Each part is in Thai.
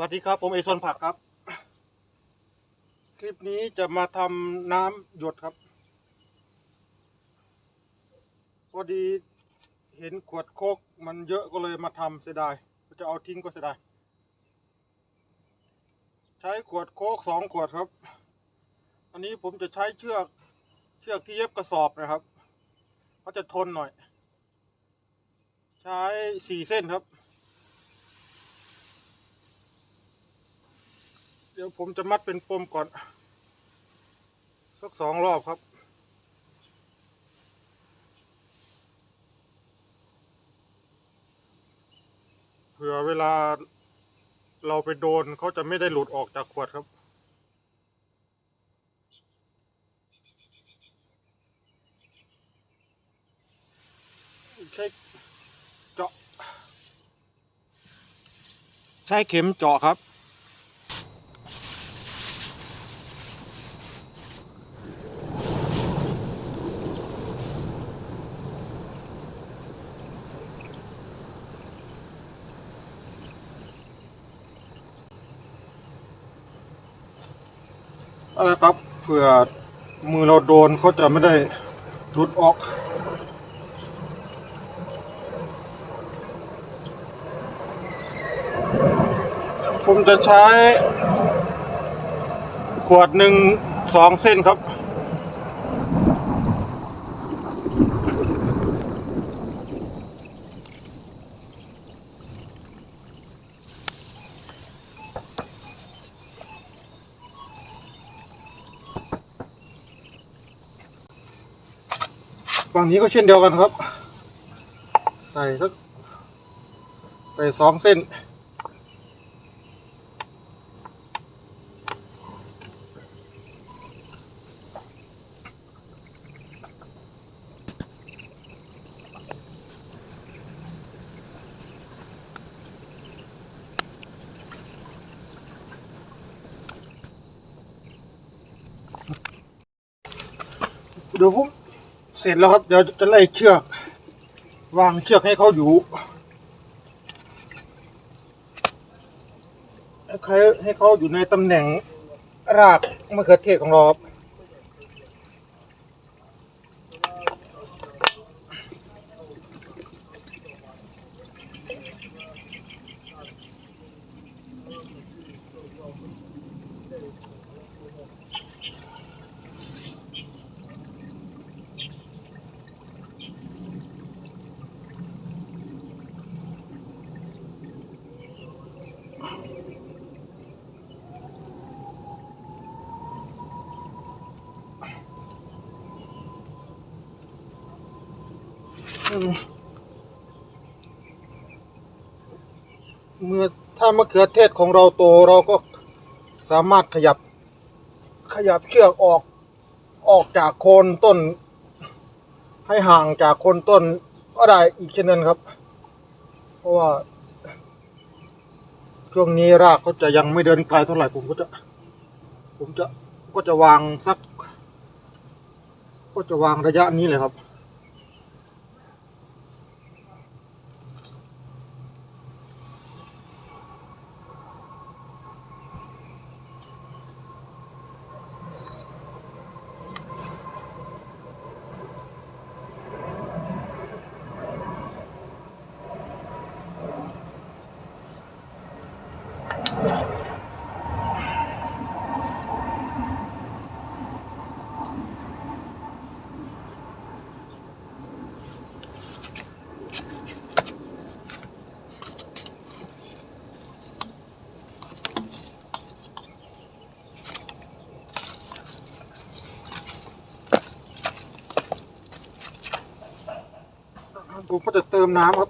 วัสดีครับผมเอซอนผักครับ คลิปนี้จะมาทำน้ำหยดครับ พอดีเห็นขวดโคกมันเยอะก็เลยมาทำเสียดายจะเอาทิ้งก็เสียดายใช้ขวดโคกสองขวดครับ อันนี้ผมจะใช้เชือกเชือกที่เย็บกระสอบนะครับเขาจะทนหน่อย ใช้สี่เส้นครับ เดี๋ยวผมจะมัดเป็นปมก่อน สักสองรอบครับ เผื่อเวลาเราไปโดนเขาจะไม่ได้หลุดออกจากขวดครับใช้เจาะ ใช้เข็มเจาะครับ อะไรครับเผื่อมือเราโดนเขาจะไม่ได้รุดออก ผมจะใช้ขวดหนึ่งสองเส้นครับ ฝั่งนี้ก็เช่นเดียวกันครับ ใส่สักใส่สองเส้น เดี๋ยวผม เสร็จแล้วครับ เดี๋ยวจะไล่เชือก วางเชือกให้เขาอยู่ ให้เขาอยู่ในตำแหน่งรากมะเขือเทศของเราครับ เมื่อถ้ามะเขือเทศของเราโตเราก็สามารถขยับ ขยับเชือกออกออกจากโคนต้น ให้ห่างจากโคนต้นก็ได้อีกเช่นนั้นครับ เพราะว่า ช่วงนี้รากเขาจะยังไม่เดินไกลเท่าไหร่ผมก็จะ ผมจะก็จะวางสัก ก็จะวางระยะนี้เลยครับ ผมก็จะเติมน้ำครับ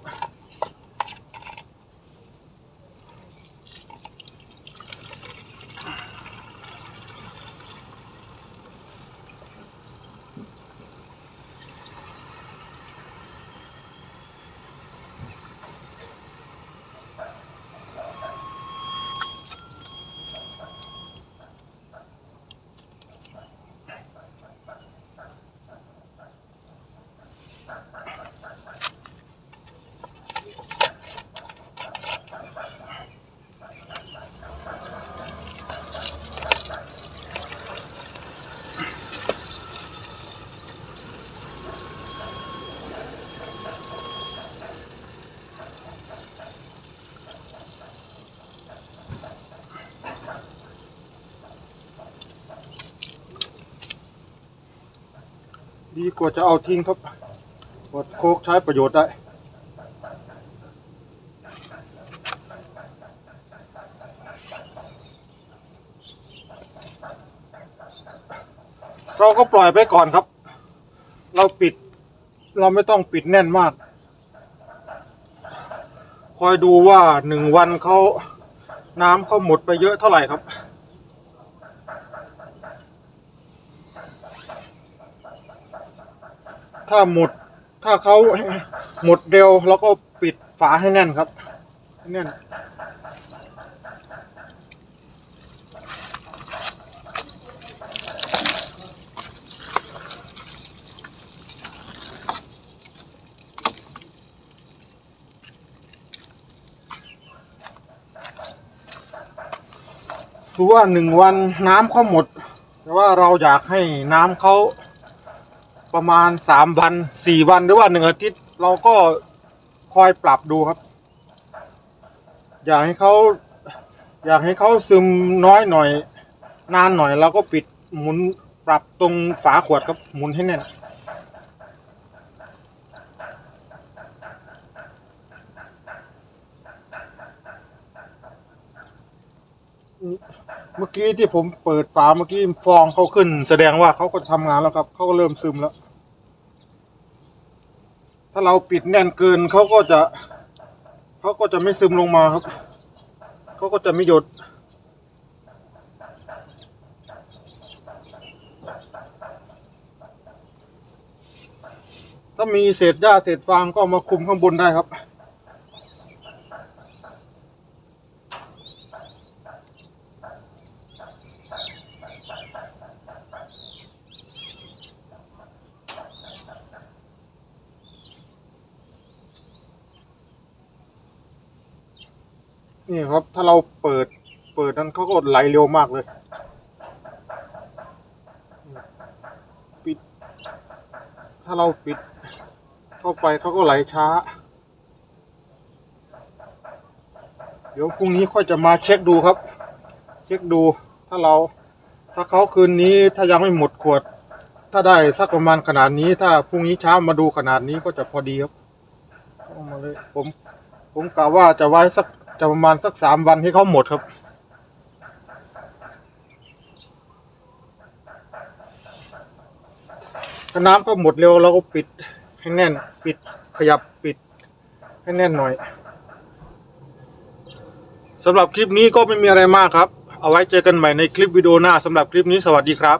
ดีกว่าจะเอาทิ้งครับขวดโคกใช้ประโยชน์ได้ เราก็ปล่อยไปก่อนครับ เราปิด เราไม่ต้องปิดแน่นมาก คอยดูว่าหนึ่งวันเขาน้ำเขาหมดไปเยอะเท่าไหร่ครับ ถ้าหมดถ้าเขาหมดเร็วเราก็ปิดฝาให้แน่นครับแน่นถือว่าหนึ่งวันน้ำเขาหมด แต่ว่าเราอยากให้น้ำเขา ประมาณสามวันสี่วันหรือว่าหนึ่งอาทิตย์ เราก็คอยปรับดูครับ อยากให้เขาอยากให้เขาซึมน้อยหน่อย นานหน่อยเราก็ปิดหมุนปรับตรงฝาขวดครับหมุนให้แน่นเมื่อกี้ที่ผมเปิดฝาเมื่อกี้ฟองเขาขึ้น แสดงว่าเขาก็ทำงานแล้วครับเขาก็เริ่มซึมแล้ว ถ้าเราปิดแน่นเกินเขาก็จะเขาก็จะไม่ซึมลงมาครับเขาก็จะไม่หยดถ้ามีเศษหญ้าเศษฟางก็มาคุมข้างบนได้ครับ นี่ครับ ถ้าเราเปิด เปิดนั้นเขาก็ไหลเร็วมากเลย ปิด ถ้าเราปิด เข้าไปเขาก็ไหลช้า เดี๋ยวพรุ่งนี้ค่อยจะมาเช็คดูครับ เช็คดู ถ้าเรา ถ้าเขาคืนนี้ถ้ายังไม่หมดขวด ถ้าได้สักประมาณขนาดนี้ ถ้าพรุ่งนี้เช้ามาดูขนาดนี้ก็จะพอดีครับเอามาเลยผม ผมกะว่าจะไว้สัก จะประมาณสักสามวันให้เขาหมดครับ ถ้าน้ำก็หมดเร็วเราก็ปิดให้แน่น ปิดขยับปิดให้แน่นหน่อยสำหรับคลิปนี้ก็ไม่มีอะไรมากครับ เอาไว้เจอกันใหม่ในคลิปวิดีโอหน้าสำหรับคลิปนี้สวัสดีครับ